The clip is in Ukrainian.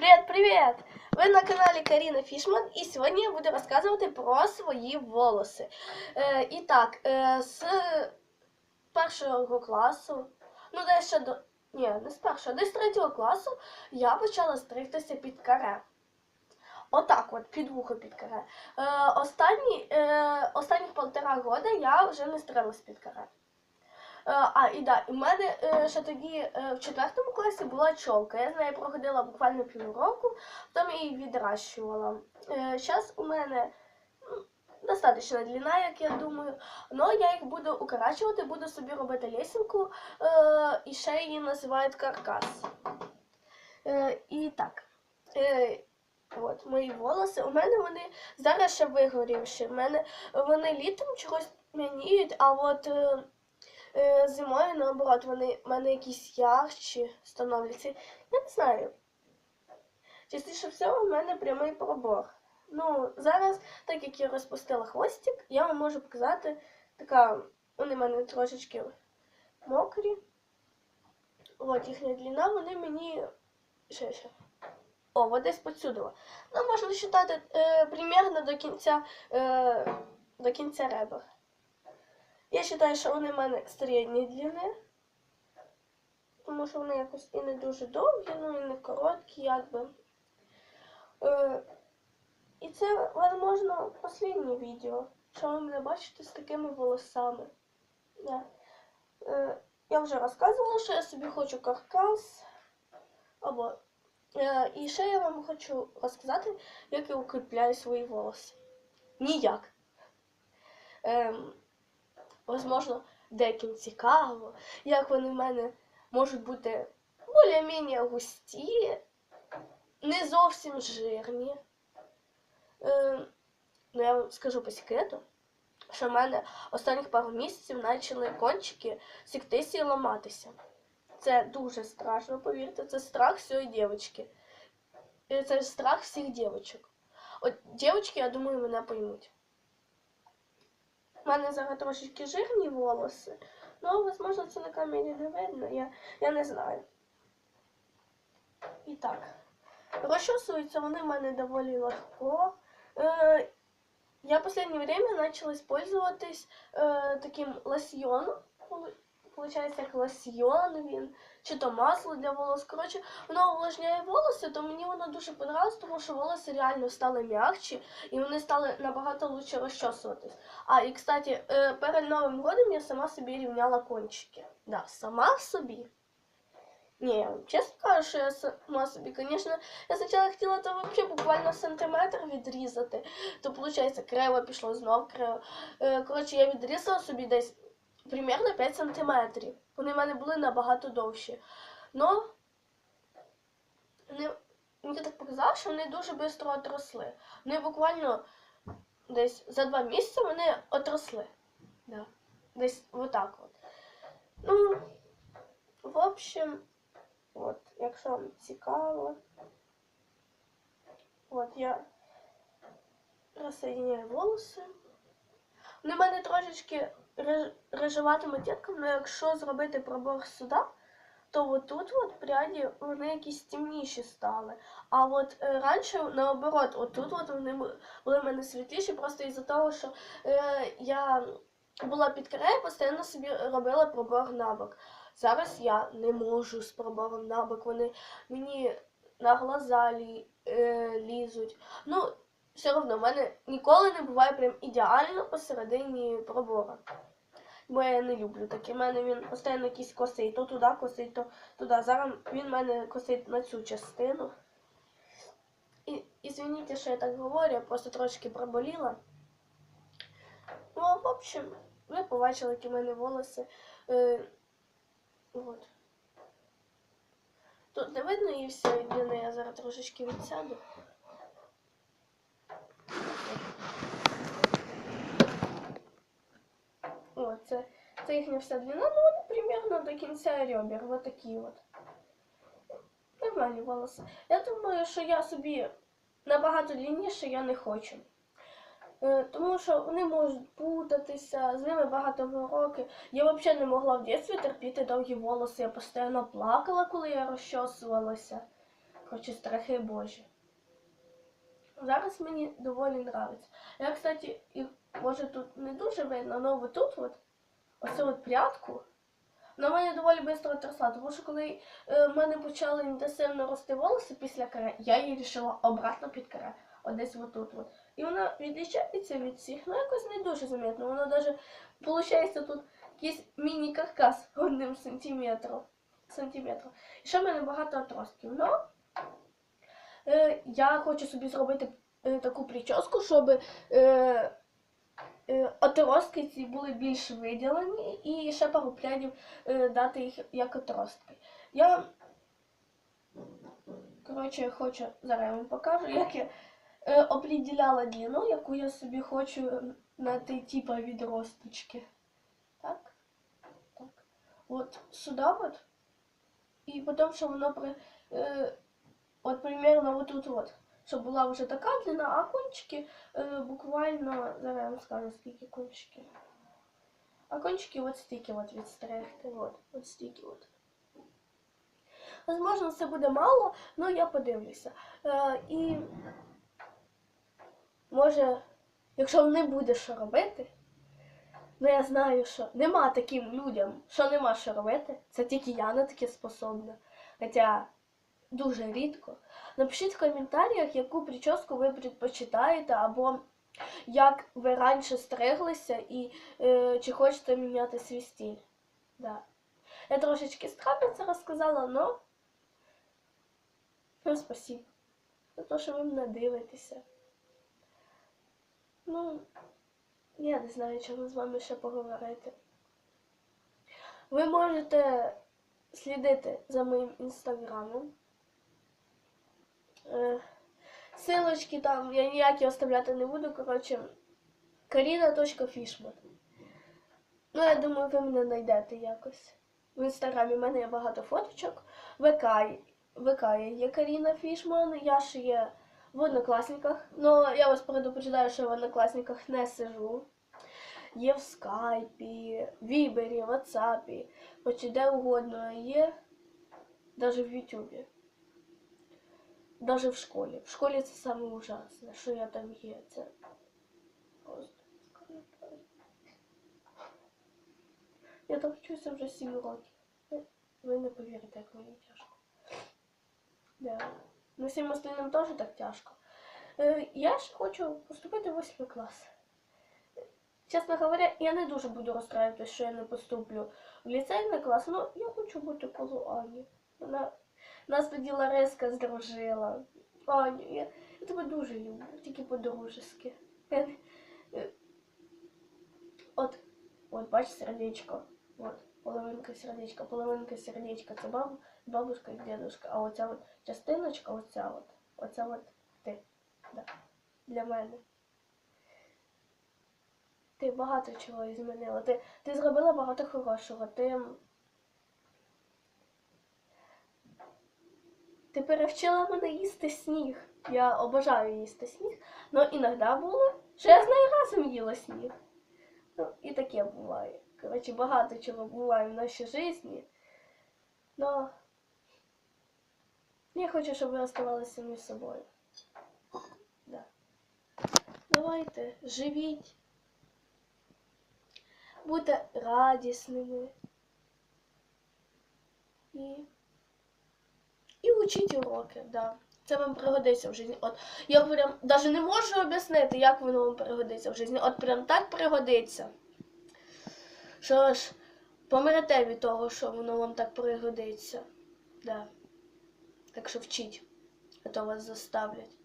Привет, привет! Ви на каналі Каріна Фішман, і сьогодні я буду розказувати про свої волоси. Е, і так, е, з першого класу, ну десь ще до. Ні, не з першого, десь з третього класу я почала стригтися під каре. Отак от, під вухо під каре. Е, останні, е, полтора года я вже не стрилась під каре. Е, А, і да, і в мене е, ще тоді е, в четвертому класі була чолка. Я з нею проходила буквально півроку, потім її відращувала. Зараз у мене ну, достатньо длина, як я думаю. але я їх буду укорачувати, буду собі робити лесенку, і ще її називають каркас. І так. От, мої волоси. У мене вони зараз ще вигорівші. У мене вони літом чогось м'яніють, а от. Е, зимою, наоборот, вони в мене якісь ярчі становляться. Я не знаю. Частіше всього, в мене прямий пробор. Ну, зараз, так як я розпустила хвостик, я вам можу показати, така, вони в мене трошечки мокрі. От їхня длина, вони мені ще ще. О, вот десь подсюдила. Ну, можна вважати е, примерно до кінця, е, до кінця ребер. Я вважаю, що вони в мене середньої длини, тому що вони якось і не дуже довгі, ну і не короткі, якби. Е, і це, можливо, останнє відео, що ви мене бачите з такими волосами. Да. Е, я вже розказувала, що я собі хочу каркас. Або, е, і ще я вам хочу розказати, як я укріпляю свої волоси. Ніяк. Ем, Возможно, деяким цікаво, як вони в мене можуть бути більш-менш густі, не зовсім жирні. Е, ну, я вам скажу по секрету, що в мене останніх пару місяців почали кончики сіктися і ламатися. Це дуже страшно, повірте, це страх всієї дівчинки. Це страх всіх дівчинок. От дівчатки, я думаю, мене поймуть. У мене зараз трошечки жирні волоси, ну, можливо, це на камері не видно, я я не знаю. І так, розчосуються вони в мене доволі легко. Е, Я в останнє время почала використовуватись е, таким лосьйоном. Получається, як лосьйон він чи то масло для волос. Коротше, воно увлажняє волоси, то мені воно дуже подобалось, тому що волоси реально стали м'якші і вони стали набагато лучше розчосуватись. А і кстати, е, перед Новим годом я сама собі рівняла кончики. Да, сама собі. Ні, чесно кажу, що я сама собі, звісно, я спочатку хотіла то взагалі буквально сантиметр відрізати, то виходить, криво пішло, знов криво. Е, коротше, я відрізала собі десь примерно 5 сантиметрів. Вони в мене були набагато довші. Но вони, мені так показало, що вони дуже швидко отросли. Вони буквально десь за два місяці вони отросли. Да. Десь отак от. Ну, в общем, от, якщо вам цікаво, от я розсоєдняю волоси. Вони в мене трошечки рижуватими дітками, якщо зробити пробор сюди, то отут от пряді вони якісь темніші стали. А от е, раніше, наоборот, отут от вони були в мене світліші, просто із-за того, що е, я була під край, постійно собі робила пробор на бок. Зараз я не можу з пробором на бок. Вони мені на глаза лі, е, лізуть. Ну, все одно в мене ніколи не буває прям ідеально посередині пробора. Бо я не люблю таке. У мене він постійно якийсь косий, то туди косить, то туди. Зараз він мене косить на цю частину. І, і звініть, що я так говорю, я просто трошки проболіла. Ну, в общем, ви побачили, які в мене волоси. Е, от. Тут не видно і все, єдине, я зараз трошечки відсяду. О, це, це їхня вся длина, ну вони примерно до кінця ребер. Вот такі от. Нормальні волоси. Я думаю, що я собі набагато длинніше я не хочу. Е, тому що вони можуть путатися, з ними багато мороки. Я взагалі не могла в дитинстві терпіти довгі волоси. Я постійно плакала, коли я розчосувалася. Коротше, страхи Божі. Зараз мені доволі нравиться. Я, кстати, і, може тут не дуже видно, але тут от, ось от прядку, вона мене доволі швидко отросла, тому що коли е, в мене почали інтенсивно рости волоси після каре, я її вирішила обратно під каре. От отут. От. І вона відрізняється від всіх, ну якось не дуже замітно. Воно навіть, виходить, тут якийсь міні-каркас одним сантиметром. сантиметром. І ще в мене багато отростків. Но е, я хочу собі зробити е, таку прическу, щоб е, отростки ці були більш виділені і ще пару плянів е, дати їх як отростки. Я коротше, хочу, зараз я вам покажу, як я е, определяла длину, яку я собі хочу на ті типа відросточки. Так. Так. От сюди от. І потім, що воно при. Е, от примерно вот тут от. Щоб була вже така длина, а кончики е, буквально. Зараз я вам скажу, скільки кончиків. А кончики от стільки от відстригти. От, от стільки от. Возможно, це буде мало, але я подивлюся. Е, і може, якщо не буде що робити, ну я знаю, що нема таким людям, що нема що робити. Це тільки я на таке способна. Хоча дуже рідко. Напишіть в коментарях, яку прическу ви предпочитаєте, або як ви раніше стриглися і е, чи хочете міняти свій стиль. Да. Я трошечки странно це розказала, но ну, спасибо за те, що ви мене дивитеся. Ну, я не знаю, чому з вами ще поговорити. Ви можете слідити за моїм інстаграмом. Е, Силочки там я ніякі оставляти не буду. Коротше, karina.fishman. Ну, я думаю, ви мене знайдете якось. В інстаграмі в мене є багато фоточок. ВК, ВК є Каріна Фішман, я ще є в однокласниках. Ну, я вас предупреждаю, що в однокласниках не сижу. Є в скайпі, вібері, ватсапі, хоч і де угодно є, навіть в Ютубі. Даже в школі. В школі це саме ужасне, що я там є. Це просто. Я там вчуся вже 7 років. Ви- не повірите, як мені тяжко. Да. Ну, всім остальним теж так тяжко. Е, Я ж хочу поступити в 8 клас. Чесно говоря, я не дуже буду розстраюватися, що я не поступлю в ліцейний клас, але я хочу бути коло Ані. Вона нас тоді Лариска здружила. Аню, я, я тебе дуже люблю, тільки по-дружески. Е, От, от бач сердечко. От, половинка сердечка, половинка сердечка. Це бабу, бабушка і дедушка. А оця от частиночка, оця от, оця от ти. Да. Для мене. Ти багато чого змінила. Ти, ти зробила багато хорошого. Ти. Ти перевчила мене їсти сніг. Я обожаю їсти сніг. Но іноді було, що я з нею разом їла сніг. Ну, і таке буває. Коротше, багато чого буває в нашій житті. Но я хочу, щоб ви оставалися самі собою. Да. Давайте, живіть. Будьте радісними. І учіть уроки, да. Це вам пригодиться в житті. От я прям навіть не можу об'яснити, як воно вам пригодиться в житті. От прям так пригодиться. Що ж, помрете від того, що воно вам так пригодиться. Да. Так що вчіть, а то вас заставлять.